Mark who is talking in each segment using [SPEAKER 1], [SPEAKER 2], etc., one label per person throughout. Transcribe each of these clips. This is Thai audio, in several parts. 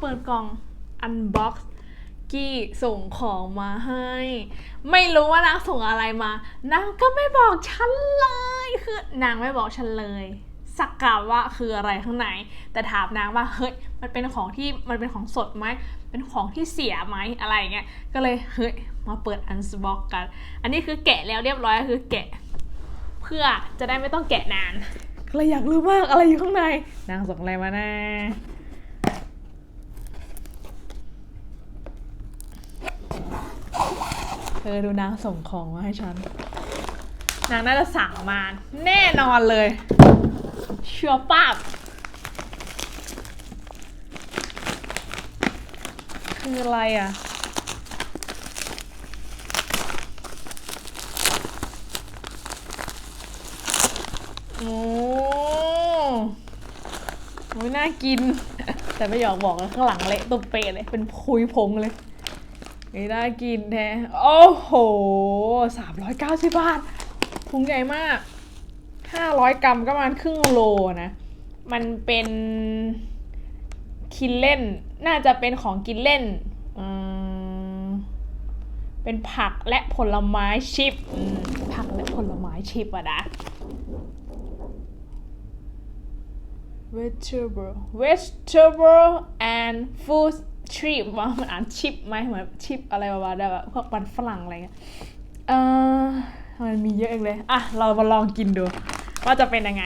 [SPEAKER 1] เปิดกล่องอันบ็อกซ์กี้ส่งของมาให้ ไม่รู้ว่านางส่งอะไรมานางก็ไม่บอกฉันเลยคือนางไม่บอกฉันเลยสักกาว่าคืออะไรข้างใน แต่ถามนางว่าเฮ้ยมันเป็นของที่มันเป็นของสดไหมเป็นของที่เสียไหมอะไรเงี้ยก็เลยเฮ้ยมาเปิดอันบ็อกกัน อันนี้คือแกะแล้วเรียบร้อยคือแกะ เพื่อจะได้ไม่ต้องแกะนานก็เลยอยากรู้มากอะไรอยู่ข้างในนางส่งอะไรมานะ เธอดูนางส่งของมาให้ฉัน นางน่าจะสั่งมาแน่นอนเลย เชื่อป้าบคืออะไรอะ โอ้โอ้ยน่ากิน แต่ไม่อยากบอกนะข้างหลังเละตุบเปะเลย เป็นพุยพงเลย ไม่ได้กินแท้โอ้โหสามร้อยเก้าสิบบาทพุงใหญ่มากห้าร้อยกรัมก็ประมาณครึ่งโลนะ มันเป็นกินเล่น น่าจะเป็นของกินเล่นอืมเป็นผักและผลไม้ชิปอืมผักและผลไม้ชิปอะนะ vegetable vegetable and food chip ว่ามันอ่านชิปไหมเหมือนชิปอะไรประมาณนั้นแบบพวกมันฝรั่งอะไรเงี้ยเออมันมีเยอะเองเลย อะ เรามาลองกินดู ว่าจะเป็นยังไง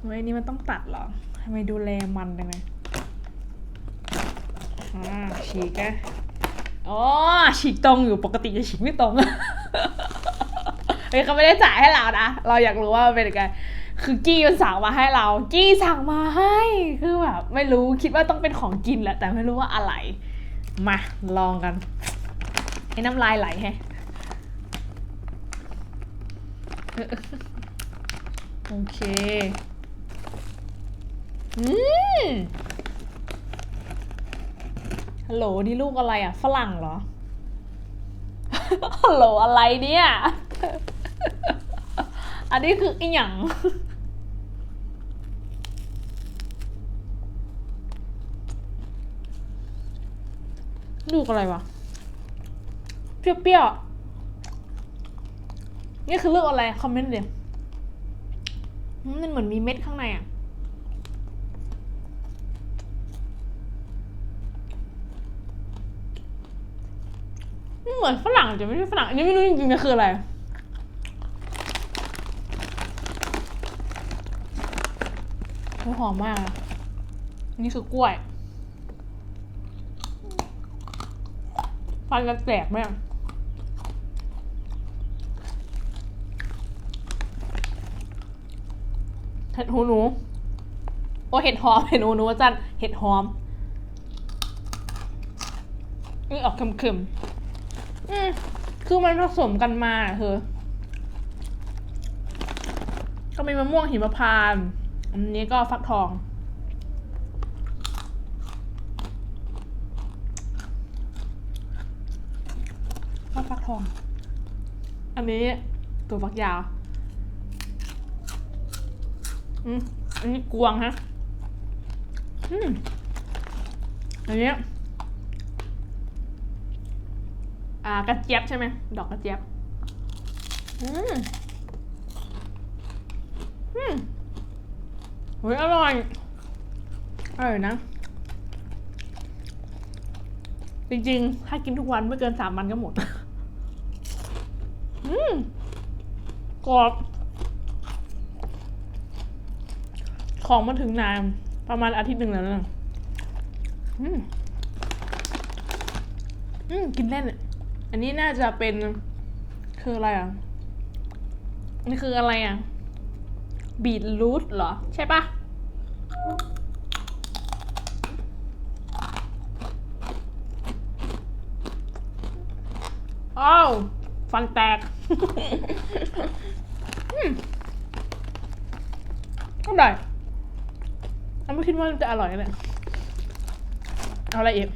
[SPEAKER 1] เฮ้ยนี่มันต้องตัดเหรอทำไมดูแลมันจังเลยอ่าฉีกอะอ๋อฉีกตรงอยู่ปกติจะฉีกไม่ตรงเฮ้ยเขาไม่ได้จ่ายให้เรานะ เราอยากรู้ว่ามันเป็นยังไง คือกี้มันสั่งมาให้เรา กี้สั่งมาให้ คือแบบไม่รู้คิดว่าต้องเป็นของกินแหละแต่ไม่รู้ว่าอะไร มาลองกันไอ้น้ำลายไหลแฮะโอเค อืมฮัลโหลนี่ลูกอะไรอะ ฝรั่งเหรอ ฮัลโหลอะไรเนี่ย อันนี้คืออีหยัง ลูกอะไรวะ เปรี้ยวๆ นี่คือลูกอะไร คอมเมนต์เดี๋ยวมันเหมือนมีเม็ดข้างในอะ เหมือนฝรั่งแต่ไม่ใช่ฝรั่ง อันนี้ไม่รู้จริงๆนะคืออะไรหอมมาก นี่คือกล้วย ฟันจะแตกไหมเห็ดหูหนู โอ้เห็ดหอม เห็ดหูหนูว่าจันเห็ดหอมนี่ออกเค็มๆ อืมคือมันผสมกันมาเธอ ก็มีมะม่วงหิมพานต์อันนี้ก็ฟักทอง ฟักฟักท องอันนี้ตัวฟักยาว อืมอันนี้กวางฮะ อืมอันนี้ อ่ากระเจี๊ยบใช่ไหม ดอกกระเจี๊ยบ อืม อืมเฮ้ยอร่อย อร่อยนะจริงๆ ถ้ากินทุกวันไม่เกินสามวันก็หมด อืมกรอบของมาถึงนานประมาณอาทิตย์หนึ่งแล้วนะอืมอืมกินเล่นอะอันนี้น่าจะเป็น คืออะไรอะ นี่คืออะไรอะ บีทรูทเหรอ ใช่ปะอ้าวฟันแตก อืมอร่อยอันไม่คิดว่ามันจะอร่อยเลยเอาอะไรอีก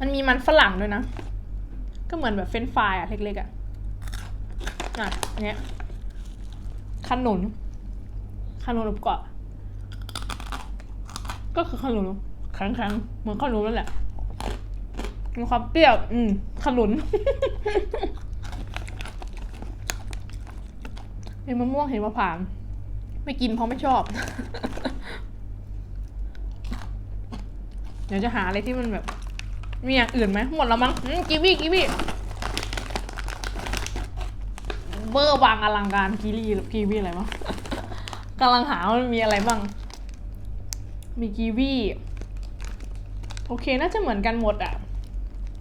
[SPEAKER 1] มันมีมันฝรั่งด้วยนะ ก็เหมือนแบบเฟรนฟรายอะเล็กๆอะอะอันเนี้ยขนุนขนุนอบกรอบก็คือขนุนแข็งๆเหมือนขนุนนั่นแหละมีความเปรี้ยว อืมขนุน มีมะม่วงเห็นมะผางไม่กินเพราะไม่ชอบ เดี๋ยวจะหาอะไรที่มันแบบ มีอย่างอื่นไหมหมดแล้วมั้งกีวีกีวีเบอร์วางอลังการกีวีกีวีอะไรมั้งกำลังหามันมีอะไรบ้าง มีกีวีโอเคน่าจะเหมือนกันหมดอะ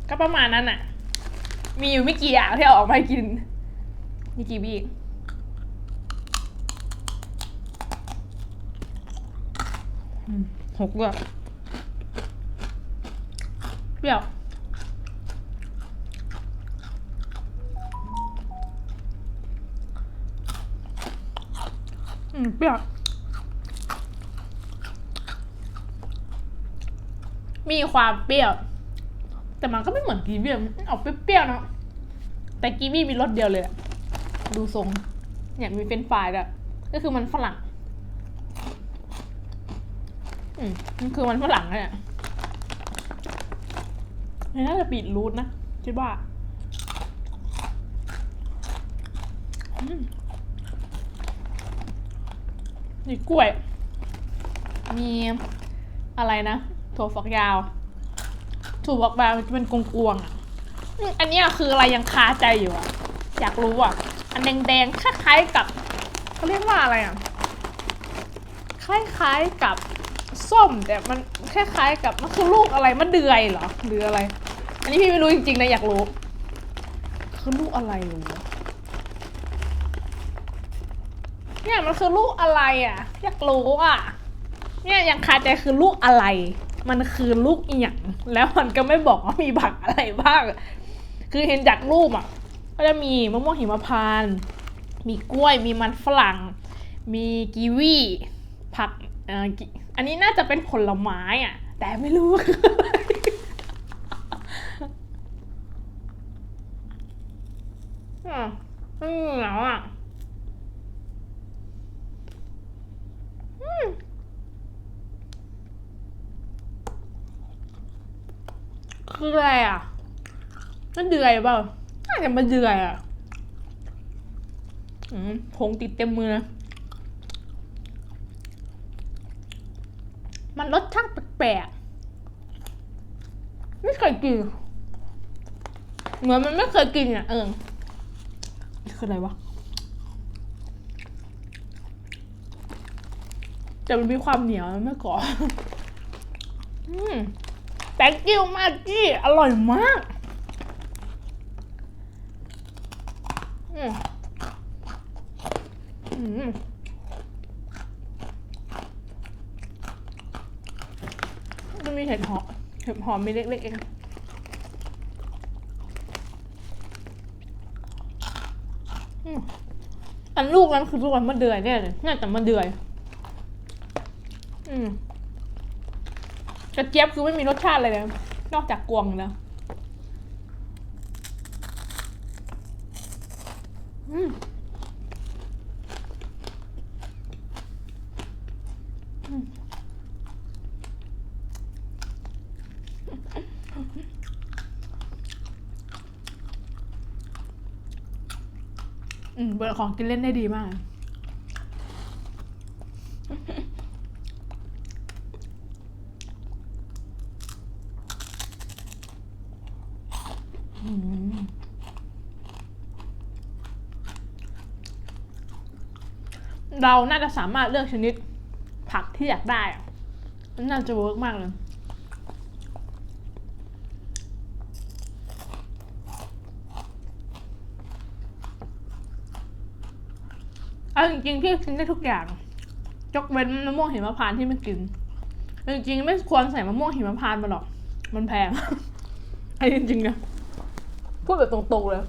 [SPEAKER 1] ก็ประมาณนั้นอะ มีอยู่ไม่กี่อย่างที่เอาออกมากิน มีกีวีอืม หกด้วยเปรี้ยวอืมเปรี้ยวมีความเปรี้ยว แต่มันก็ไม่เหมือนกีวีมันออกเปรี้ยวๆเนาะแต่กีวีมีรสเดียวเลยอะดูทรงเนี่ยมีเฟรนช์ฟรายด้วยก็คือมันฝรั่ง อืมมันคือมันฝรั่งเนี่ยนี่น่าจะบีทรูทนะคิดว่าอืมนี่กล้วย มีอะไรนะถั่วฝักยาวถั่วฝักยาวมันจะเป็นกวงๆอะอืมอันนี้คืออะไรยังคาใจอยู่อะ อยากรู้อะ อันแดงๆคล้ายๆกับเขาเรียกว่าอะไรอะ คล้ายๆกับ ส้มแต่มันคล้ายๆกับมันคือลูกอะไรมันเดือยเหรอหรืออะไร อันนี้พี่ไม่รู้จริงๆนะอยากรู้ คือลูกอะไรวะเนี่ยมันคือลูกอะไรอะ อยากรู้อะ เนี่ยยังคาใจคือลูกอะไร มันคือลูกอีหยังแล้วมันก็ไม่บอกว่ามีผักอะไรบ้าง คือเห็นจากรูปอะ ก็จะมีมะม่วงหิมพานต์มีกล้วยมีมันฝรั่ง มีกีวีผักเอ่อกิอันนี้น่าจะเป็นผลไม้อะ แต่ไม่รู้คืออะไรอะไม่เหนียวอะอืมคืออะไรอะมันเดือยเปล่าน่าจะมาเดือยอะ อืมผงติดเต็มมือนะ มันรสชาติแปลกๆไม่เคยกิน เหมือนมันไม่เคยกินอะเออคืออะไรวะ แต่มันมีความเหนียวมันไม่กรอบอืมแตงกิ้วมากกี้ อร่อยมากอืมอืม มันมีเห็ดหอมเห็ดหอมมีเล็กๆเองอันลูกนั้นคือลูกอันมะเดือยเนี่ยเลยน่าจะมะเดือย อืมกระเจี๊ยบคือไม่มีรสชาติเลยนะนอกจากกวงนะอืม อืมเบอร์ของกินเล่นได้ดีมาก อืมเราน่าจะสามารถเลือกชนิดผักที่อยากได้อะมันน่าจะเวิร์กมากเลย เอาจริงๆพี่กินได้ทุกอย่างยกเว้นมะม่วงหิมพานต์ที่ไม่กินจริงๆไม่ควรใส่มะม่วงหิมพานต์มาหรอก มันแพงไอ้จริงๆนะพูดแบบตรงๆเลย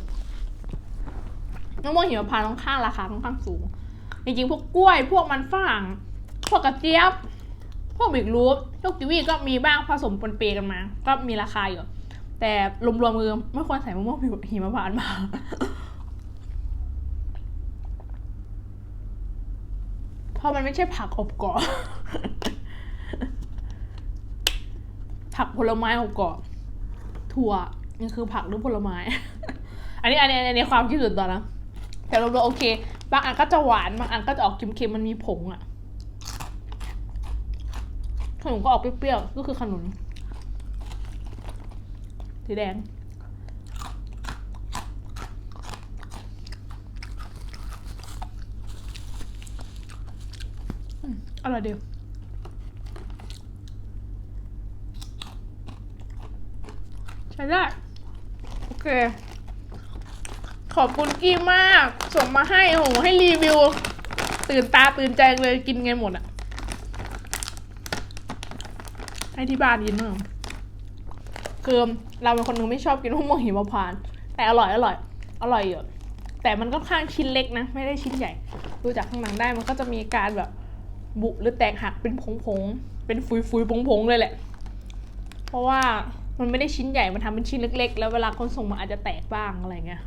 [SPEAKER 1] มะม่วงหิมพานต์ค่อนข้างราคาค่อนข้างสูง จริงๆ พวกกล้วย พวกมันฝรั่ง พวกกระเจี๊ยบ พวกบิกรูทพวกกิวีก็มีบ้างผสมปนเปกันมา ก็มีราคาอยู่ แต่รวมๆมือไม่ควรใส่มะม่วงหิมพานต์มา เพราะมันไม่ใช่ผักอบกรอบ ผักผลไม้อบกรอบ ถั่วนี่คือผักหรือผลไม้ อันนี้อันนี้อันนี้ความคิดส่วนตัวนะ แต่รวมๆโอเค บางอันก็จะหวาน บางอันก็จะออกเค็มๆ มันมีผงอะขนมก็ออกเปรี้ยวๆ ก็คือขนุนสีแดง อร่อยดีใช้ได้ โอเค ขอบคุณกี้มาก ส่งมาให้โอ้โหให้รีวิว ตื่นตาตื่นใจเลยกินไงหมดอะให้ที่บ้านกินมั้งคือเราเป็นคนหนึงไม่ชอบกินมะม่วงหิมพานต์แต่อร่อยอร่อย อร่อยอยู่แต่มันก็ค่อนข้างชิ้นเล็กนะ ไม่ได้ชิ้นใหญ่ ดูจากข้างหลังได้มันก็จะมีการแบบ บุหรือแตกหักเป็นผงๆ เป็นฟุยๆผงๆ เลยแหละ เพราะว่ามันไม่ได้ชิ้นใหญ่ มันทำเป็นชิ้นเล็ก ๆ แล้วเวลาคนส่งมาอาจจะแตกบ้างอะไรเงี้ย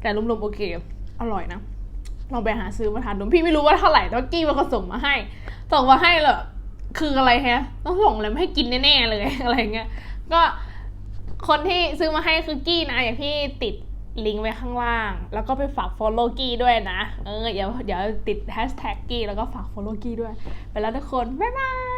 [SPEAKER 1] แต่รวมๆโอเค อร่อยนะ ลองไปหาซื้อมาทานดู พี่ไม่รู้ว่าเท่าไหร่ แต่ว่ากี้มันก็ส่งมาให้ ส่งมาให้เลยคืออะไรฮะ ต้องส่งอะไรมาให้กินแน่ๆเลยอะไรเงี้ย ก็คนที่ซื้อมาให้คือกี้นะ อย่างที่ติด ลิงก์ไว้ข้างล่าง แล้วก็ไปฝาก follow กี้ด้วยนะ เออเดี๋ยวเดี๋ยวติด hashtag กี้แล้วก็ฝาก follow กี้ด้วย ไปแล้วทุกคน บ๊ายบาย